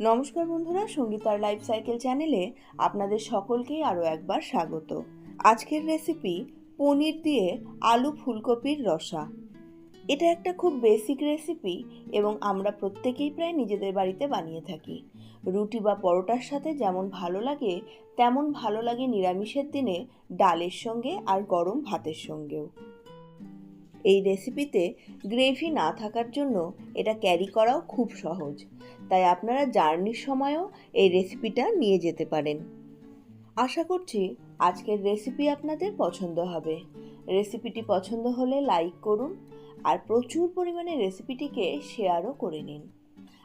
নমস্কার বন্ধুরা, সঙ্গীতার life cycle চ্যানেলে আপনাদের সকলকেই আরও একবার স্বাগত। আজকের রেসিপি পনির দিয়ে আলু ফুলকপির রসা। এটা একটা খুব বেসিক রেসিপি এবং আমরা প্রত্যেকেই প্রায় নিজেদের বাড়িতে বানিয়ে থাকি। রুটি বা পরোটার সাথে যেমন ভালো লাগে, তেমন ভালো লাগে নিরামিষের দিনে ডালের সঙ্গে আর গরম ভাতের সঙ্গেও। এই রেসিপিতে গ্রেভি না থাকার জন্য এটা ক্যারি করাও খুব সহজ। তাই আপনারা জার্নির সময়ও এই রেসিপিটা নিয়ে যেতে পারেন। আশা করছি আজকের রেসিপি আপনাদের পছন্দ হবে। রেসিপিটি পছন্দ হলে লাইক করুন আর প্রচুর পরিমাণে রেসিপিটিকে শেয়ারও করে নিন।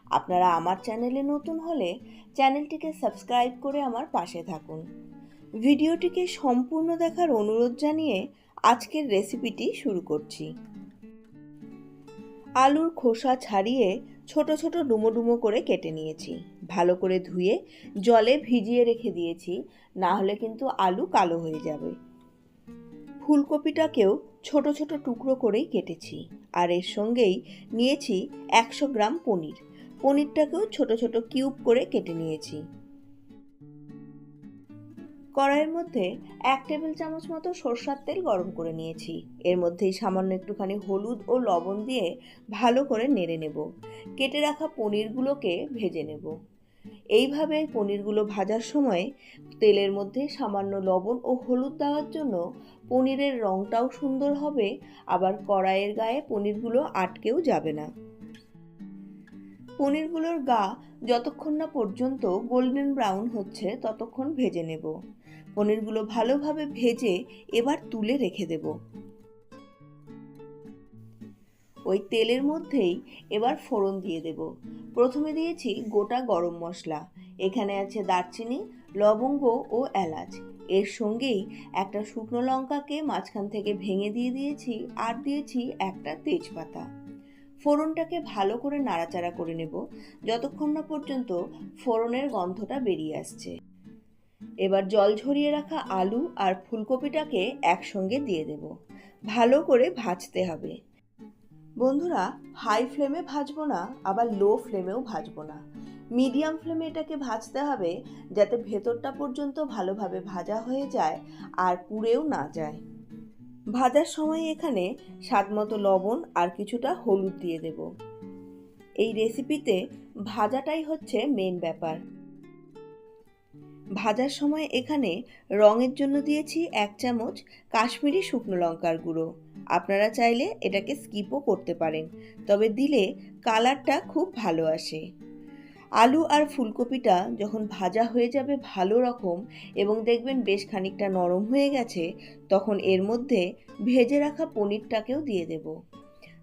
আপনারা আমার চ্যানেলে নতুন হলে চ্যানেলটিকে সাবস্ক্রাইব করে আমার পাশে থাকুন। ভিডিওটিকে সম্পূর্ণ দেখার অনুরোধ জানিয়ে আজকের রেসিপিটি শুরু করছি। আলুর খোসা ছাড়িয়ে ছোট ছোট ডুমো ডুমো করে কেটে নিয়েছি। ভালো করে ধুয়ে জলে ভিজিয়ে রেখে দিয়েছি, না হলে কিন্তু আলু কালো হয়ে যাবে। ফুলকপিটাকেও ছোট ছোট টুকরো করেই কেটেছি, আর এর সঙ্গেই নিয়েছি একশো গ্রাম পনির। পনিরটাকেও ছোট ছোট কিউব করে কেটে নিয়েছি। কড়াইয়ের মধ্যে এক টেবিল চামচ মতো সরষার তেল গরম করে নিয়েছি। এর মধ্যেই সামান্য একটুখানি হলুদ ও লবণ দিয়ে ভালো করে নেড়ে নেব। কেটে রাখা পনিরগুলোকে ভেজে নেব। এইভাবে পনিরগুলো ভাজার সময় তেলের মধ্যে সামান্য লবণ ও হলুদ দেওয়ার জন্য পনিরের রঙটাও সুন্দর হবে, আবার কড়াইয়ের গায়ে পনিরগুলো আটকেও যাবে না। পনিরগুলোর গা যতক্ষণ না পর্যন্ত গোল্ডেন ব্রাউন হচ্ছে, ততক্ষণ ভেজে নেব। পনিরগুলো ভালোভাবে ভেজে এবার তুলে রেখে দেব। ওই তেলের মধ্যেই এবার ফোড়ন দিয়ে দেব। প্রথমে দিয়েছি গোটা গরম মশলা। এখানে আছে দারচিনি, লবঙ্গ ও এলাচ। এর সঙ্গেই একটা শুকনো লঙ্কাকে মাঝখান থেকে ভেঙে দিয়ে দিয়েছি আর দিয়েছি একটা তেজপাতা। ফোড়নটাকে ভালো করে নাড়াচাড়া করে নেব, যতক্ষণ না পর্যন্ত ফোড়নের গন্ধটা বেরিয়ে আসছে। এবার জল ঝরিয়ে রাখা আলু আর ফুলকপিটাকে একসঙ্গে দিয়ে দেব। ভালো করে ভাজতে হবে। বন্ধুরা, হাই ফ্লেমে ভাজবো না, আবার লো ফ্লেমেও ভাজবো না। মিডিয়াম ফ্লেমে এটাকে ভাজতে হবে, যাতে ভেতরটা পর্যন্ত ভালোভাবে ভাজা হয়ে যায় আর পুড়েও না যায়। ভাজার সময় এখানে স্বাদমতো লবণ আর কিছুটা হলুদ দিয়ে দেব। এই রেসিপিতে ভাজাটাই হচ্ছে মেন ব্যাপার। ভাজার সময় এখানে রঙের জন্য দিয়েছি এক চামচ কাশ্মীরি শুকনো লঙ্কার গুঁড়ো। আপনারা চাইলে এটাকে স্কিপও করতে পারেন, তবে দিলে কালারটা খুব ভালো আসে। আলু আর ফুলকপিটা যখন ভাজা হয়ে যাবে ভালো রকম এবং দেখবেন বেশ খানিকটা নরম হয়ে গেছে, তখন এর মধ্যে ভেজে রাখা পনিরটাকেও দিয়ে দেব।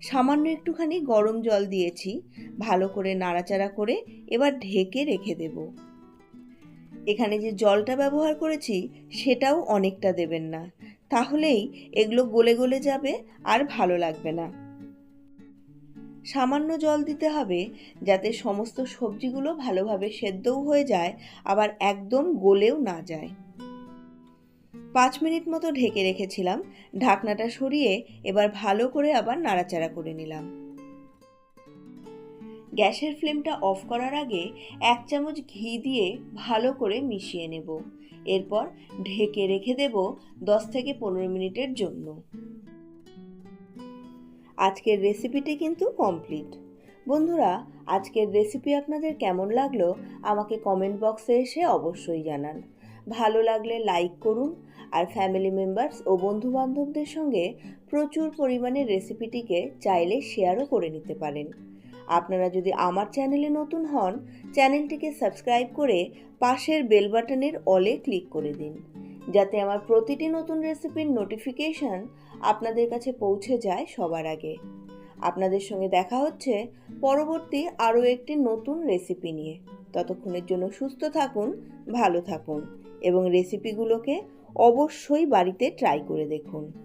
সামান্য একটুখানি গরম জল দিয়েছি, ভালো করে নাড়াচাড়া করে এবার ঢেকে রেখে দেব। এখানে যে জলটা ব্যবহার করেছি, সেটাও অনেকটা দেবেন না। তাহলেই এগুলো গলে গলে যাবে আর ভালো লাগবে না। সামান্য জল দিতে হবে যাতে সমস্ত সবজিগুলো ভালোভাবে সেদ্ধও হয়ে যায়, আবার একদম গলেও না যায়। পাঁচ মিনিট মতো ঢেকে রেখেছিলাম, ঢাকনাটা সরিয়ে এবার ভালো করে আবার নাড়াচাড়া করে নিলাম। গ্যাসের ফ্লেমটা অফ করার আগে এক চামচ ঘি দিয়ে ভালো করে মিশিয়ে নেব। এরপর ঢেকে রেখে দেব দশ থেকে পনেরো মিনিটের জন্য। আজকের রেসিপিটি কিন্তু কমপ্লিট বন্ধুরা, আজকের রেসিপি আপনাদের কেমন লাগল আমাকে কমেন্ট বক্সে এসে অবশ্যই জানান। ভালো লাগলে লাইক করুন আর ফ্যামিলি মেম্বার্স ও বন্ধুবান্ধবদের সঙ্গে প্রচুর পরিমাণে রেসিপিটিকে চাইলে শেয়ারও করে নিতে পারেন। আপনারা যদি আমার চ্যানেলে নতুন হন চ্যানেলটিকে সাবস্ক্রাইব করে পাশের বেল বাটনের অলে ক্লিক করে দিন। যাতে আমার প্রতিটি নতুন রেসিপির নোটিফিকেশান আপনাদের কাছে পৌঁছে যায় সবার আগে। আপনাদের সঙ্গে দেখা হচ্ছে পরবর্তী আরও একটি নতুন রেসিপি নিয়ে। ততক্ষণের জন্য সুস্থ থাকুন, ভালো থাকুন এবং রেসিপিগুলোকে অবশ্যই বাড়িতে ট্রাই করে দেখুন।